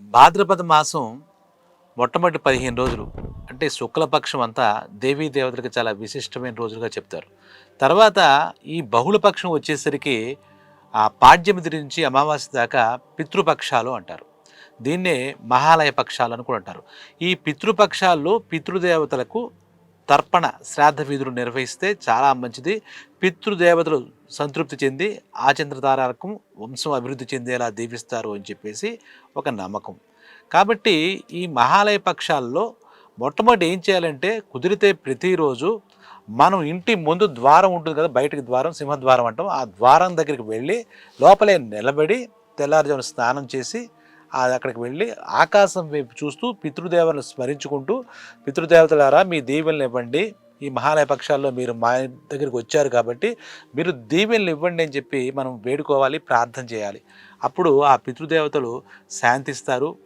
భాద్రపద మాసం మొట్టమొదటి పదిహేను రోజులు అంటే శుక్లపక్షం అంతా దేవీ దేవతలకు చాలా విశిష్టమైన రోజులుగా చెప్తారు. తర్వాత ఈ బహుళపక్షం వచ్చేసరికి ఆ పాడ్యమిది నుంచి అమావాస్య దాకా పితృపక్షాలు అంటారు. దీన్నే మహాలయ పక్షాలు అని కూడా అంటారు. ఈ పితృపక్షాల్లో పితృదేవతలకు తర్పణ శ్రాద్ధ విధులు నిర్వహిస్తే చాలా మంచిది. పితృదేవతలు సంతృప్తి చెంది ఆచంద్రతారకం వంశం అభివృద్ధి చెందేలా దీవిస్తారు అని చెప్పేసి ఒక నమ్మకం. కాబట్టి ఈ మహాలయ పక్షాల్లో మొట్టమొదటి ఏం చేయాలంటే కుదిరితే ప్రతిరోజు మనం ఇంటి ముందు ద్వారం ఉంటుంది కదా బయటికి ద్వారం సింహద్వారం అంటాం. ఆ ద్వారం దగ్గరికి వెళ్ళి లోపలే నిలబడి తెల్లారుజామున స్నానం చేసి అది అక్కడికి వెళ్ళి ఆకాశం వైపు చూస్తూ పితృదేవతలను స్మరించుకుంటూ పితృదేవతలారా మీ దీవెనలు ఇవ్వండి. ఈ మహాలయ పక్షాల్లో మీరు మా దగ్గరికి వచ్చారు కాబట్టి మీరు దీవెనలు ఇవ్వండి అని చెప్పి మనం వేడుకోవాలి ప్రార్థన చేయాలి. అప్పుడు ఆ పితృదేవతలు శాంతిస్తారు.